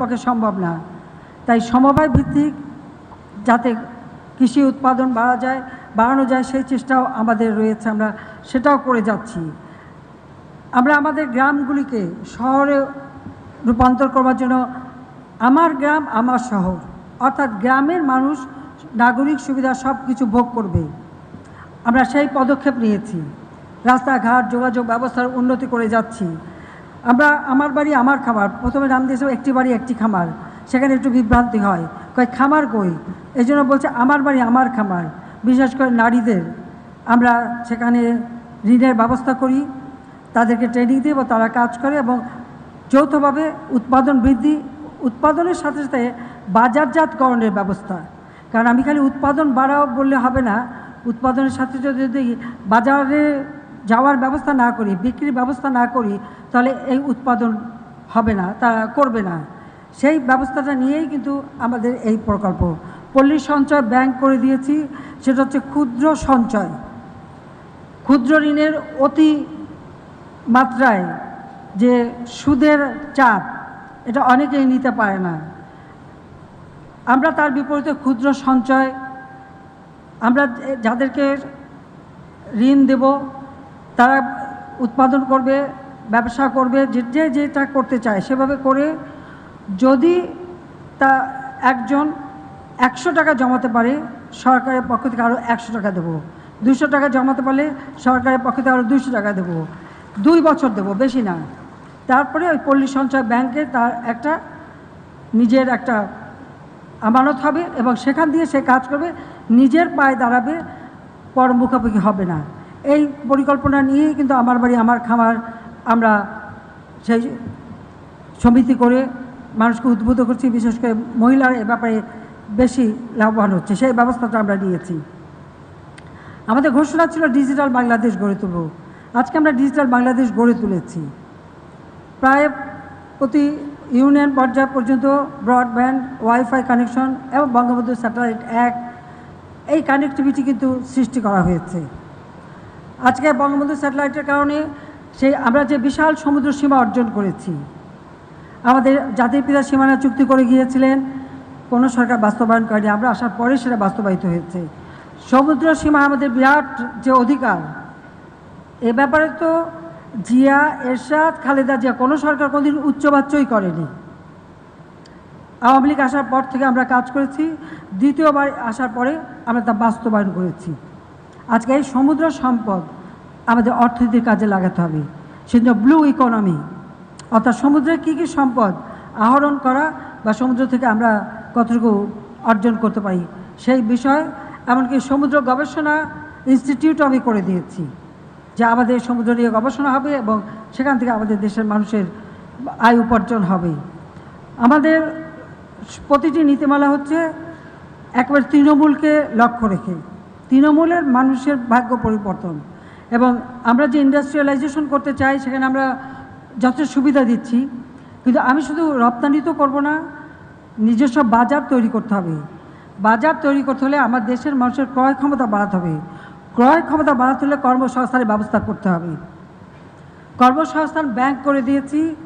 পক্ষে সম্ভব না। তাই সমবায় ভিত্তিক যাতে কৃষি উৎপাদন বাড়া যায়, বাড়ানো যায়, সেই চেষ্টাও আমাদের রয়েছে। আমরা সেটাও করে যাচ্ছি। আমরা আমাদের গ্রামগুলিকে শহরে রূপান্তর করবার জন্য আমার গ্রাম, আমার শহর, অর্থাৎ গ্রামের মানুষ, নাগরিক সুবিধা সব কিছু ভোগ করবে। আমরা সেই পদক্ষেপ নিয়েছি। রাস্তাঘাট, যোগাযোগ ব্যবস্থার উন্নতি করে যাচ্ছি। আমরা, আমার বাড়ি আমার খামার। প্রথমে নাম দিয়েছিল একটি বাড়ি, একটি খামার। সেখানে একটু বিভ্রান্তি হয়। কয়, খামার কই? এই জন্য বলছে, আমার বাড়ি আমার খামার, বিশেষ করে নারীদের। আমরা সেখানে ঋণের ব্যবস্থা করি, তাদেরকে ট্রেনিং দিই এবং তারা কাজ করে এবং যৌথভাবে উৎপাদন বৃদ্ধি, উৎপাদনের সাথে সাথে বাজারজাতকরণের ব্যবস্থা। কারণ আমি খালি উৎপাদন বাড়াও বললে হবে না, উৎপাদনের সাথে যদি বাজারে যাওয়ার ব্যবস্থা না করি, বিক্রির ব্যবস্থা না করি, তাহলে এই উৎপাদন হবে না তারা করবে না। সেই ব্যবস্থাটা নিয়েই কিন্তু আমাদের এই প্রকল্প। পল্লী সঞ্চয় ব্যাংক করে দিয়েছি, সেটা হচ্ছে ক্ষুদ্র সঞ্চয়। ক্ষুদ্র ঋণের অতি মাত্রায় যে সুদের চাপ, এটা অনেকেই নিতে পারে না। আমরা তার বিপরীতে ক্ষুদ্র সঞ্চয়, আমরা যাদেরকে ঋণ দেব তারা উৎপাদন করবে, ব্যবসা করবে, যে যে, যেটা করতে চায় সেভাবে করে যদি তা একজন একশো টাকা জমাতে পারে, সরকারের পক্ষ থেকে আরও একশো টাকা দেবো। দুশো টাকা জমাতে পারলে সরকারের পক্ষ থেকে আরও দুশো টাকা দেবো। দুই বছর দেবো, বেশি না। তারপরে ওই পল্লী সঞ্চয় ব্যাংকে তার একটা নিজের একটা আমানত হবে এবং সেখান দিয়ে সে কাজ করবে, নিজের পায়ে দাঁড়াবে পর মুখাপুখি হবে না। এই পরিকল্পনা নিয়েই কিন্তু আমার বাড়ি, আমার খামার আমরা সেই সমিতি করে মানুষকে উদ্বুদ্ধ করছি, বিশেষ করে মহিলার এ ব্যাপারে বেশি লাভবান হচ্ছে। সেই ব্যবস্থাটা আমরা নিয়েছি। আমাদের ঘোষণা ছিল ডিজিটাল বাংলাদেশ গড়ে তুলব। আজকে আমরা ডিজিটাল বাংলাদেশ গড়ে তুলেছি। প্রায় প্রতি ইউনিয়ন পর্যায় পর্যন্ত ব্রডব্যান্ড, ওয়াইফাই কানেকশন এবং বঙ্গবন্ধু স্যাটেলাইট এক, এই কানেক্টিভিটি কিন্তু সৃষ্টি করা হয়েছে। আজকে বঙ্গবন্ধু স্যাটেলাইটের কারণে সেই আমরা যে বিশাল সমুদ্র সীমা অর্জন করেছি, আমাদের জাতির পিতা সীমানা চুক্তি করে গিয়েছিলেন, কোনো সরকার বাস্তবায়ন করেনি আমরা আসার পরে সেটা বাস্তবায়িত হয়েছে। সমুদ্র সীমা আমাদের বিরাট যে অধিকার, এ ব্যাপারে তো জিয়া, এরশাদ, খালেদা জিয়া কোনো সরকার কোনোদিন উচ্চবাচ্যই করেনি। আওয়ামী লীগ আসার পর থেকে আমরা কাজ করেছি, দ্বিতীয়বার আসার পরে আমরা তা বাস্তবায়ন করেছি। আজকে এই সমুদ্র সম্পদ আমাদের অর্থনীতির কাজে লাগাতে হবে। সেজন্য ব্লু ইকোনমি অর্থাৎ সমুদ্রে কী কী সম্পদ আহরণ করা বা সমুদ্র থেকে আমরা কতটুকু অর্জন করতে পারি, সেই বিষয়ে এমনকি সমুদ্র গবেষণা ইনস্টিটিউট আমি করে দিয়েছি, যে আমাদের সমুদ্র নিয়ে গবেষণা হবে এবং সেখান থেকে আমাদের দেশের মানুষের আয় উপার্জন হবে। আমাদের প্রতিটি নীতিমালা হচ্ছে একবার তৃণমূলকে লক্ষ্য রেখে। তৃণমূলের মানুষের ভাগ্য পরিবর্তন। এবং আমরা যে ইন্ডাস্ট্রিয়ালাইজেশন করতে চাই, সেখানে আমরা যথেষ্ট সুবিধা দিচ্ছি। কিন্তু আমি শুধু রপ্তানি তো করব না, নিজস্ব বাজার তৈরি করতে হবে। বাজার তৈরি করতে হলে আমার দেশের মানুষের ক্রয় ক্ষমতা বাড়াতে হবে। ক্রয় ক্ষমতা বাড়াতে হলে কর্মসংস্থানের ব্যবস্থা করতে হবে। কর্মসংস্থান ব্যাংক করে দিয়েছি।